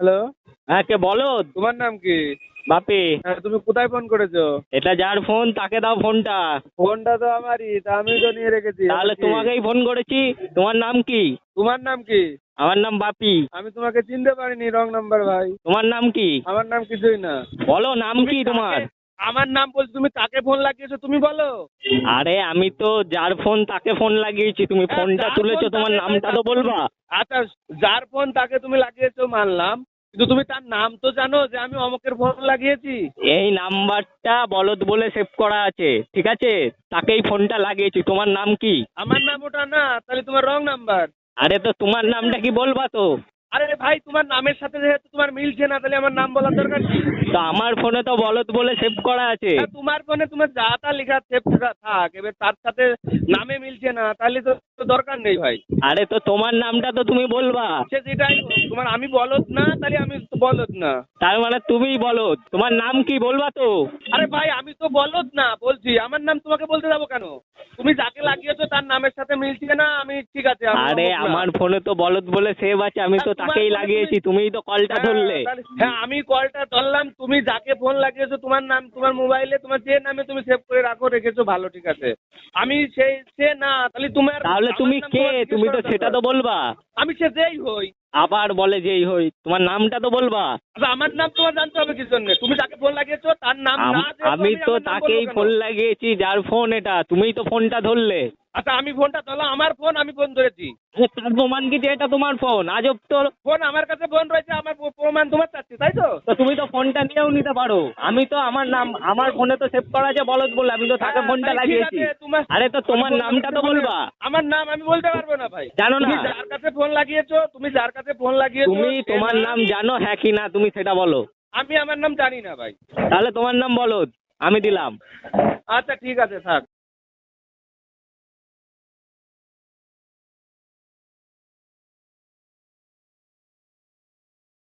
Hello? হ্যাঁ কে বলো? তোমার নাম কি? বাপি। হ্যাঁ তুমি কোথায় ফোন করেছ? এটা যার ফোন তাকে দাও ফোনটা। ফোনটা তো আমারই তা আমি তো নিয়ে রেখেছি। তাহলে তোমাকেই ফোন করেছি। তোমার নাম কি? তোমার নাম কি? আমার নাম বাপি। আমি তোমাকে চিনতে পারিনি রং নাম্বার ভাই। তোমার নাম কি? আমার নাম কিছুই না। বলো নাম কি তোমার? আমার নাম বলছি তুমি তাকে ফোন লাগিয়েছো তুমি বলো? আরে আমি তো যার ফোন তাকে ফোন লাগিয়েছি। তুমি হ্যাঁ, ফোনটা যার তুলেছো তোমার নামটা তো বলবা। আচ্ছা যার ফোন তাকে তুমি লাগিয়েছো মানলাম কিন্তু তুমি তার নাম তো জানো যে আমি অমকের ফোন লাগিয়েছি। এই নাম্বারটা বলদ বলে সেভ করা আছে ঠিক আছে? তাকেই ফোনটা লাগিয়েছি তোমার নাম কি? আমার নাম ওটা না তাহলে তোমার রং নাম্বার আরে তো তোমার নামটা কি বলবা তো? আরে ভাই তোমার নামের সাথে যেহেতু তোমার মিলছে না তাহলে আমার নাম বলার দরকার কি? তো আমার ফোনে তো বলদ বলে সেভ করা আছে। তোমার ফোনে তোমার যা তা লেখা সেভ থাক। এবার তার সাথে নামে মিলছে না তাহলে তো তো দরকার নেই ভাই। আরে তো তোমার নামটা তো তুমি বলবা। সে যেটাই হোক, তোমার আমি বলদ না তাহলে আমি তো বলদ না। তার মানে তুমিই বলো তোমার নাম কি বলবা তো? আরে ভাই আমি তো বলদ না বলছি। আমার নাম তোমাকে বলতে যাব কেন? তুমি যাকে তার নামের সাথে মিলছে না আমি ঠিক আছে আরে আমার ফোনে তো বলদ বলে সেভ আছে আমি তো তাকেই লাগিয়েছি তুমি- তুমিই তো কলটা হ্যাঁ, ধরলে। হ্যাঁ আমি কলটা ধরলাম তুমি যাকে ফোন লাগিয়েছো তোমার নাম তোমার মোবাইলে তোমার যে নামে তুমি সেভ করে রাখো রেখেছো ভালো ঠিক আছে। আমি সেই সে না তাহলে তোমার তাহলে তুমি কে? তুমি তো সেটা তো বলবা। আমি সে যেই হই। আবার বলে যেই হই তোমার নামটা তো বলবা। আচ্ছা আমার নাম তোমার জানতে হবে কি জন্য? তুমি যাকে ফোন লাগিয়েছো তার নাম না আমি তো তাকেই ফোন লাগিয়েছি যার ফোন এটা তুমিই তো ফোনটা ধরলে। আচ্ছা আমি ফোনটা ধরলাম আমার ফোন আমি ফোন ধরেছি। তার প্রমাণ কি যে এটা তোমার ফোন? আজব তো ফোন আমার কাছে ফোন রয়েছে আমার প্রমাণ তোমার চাচ্ছি তাই তো? তুমি তো ফোনটা নিয়েও নিতে পারো। আমি তো আমার নাম আমার ফোনে তো সেভ করা আছে বলদ বলে আমি তো তাকে হ্যাঁ, ফোনটা লাগিয়েছি। আরে তো তোমার নামটা তো বলবা। আমার নাম আমি বলতে পারব না ভাই। জানো না? যার কাছে ফোন লাগিয়েছো তুমি যার কাছে ফোন লাগিয়েছো তুমি তোমার নাম জানো হ্যাঁ কি না তুমি সেটা বলো। আমি আমার নাম জানি না ভাই। তাহলে তোমার নাম বলো আমি দিলাম। আচ্ছা ঠিক আছে থাক।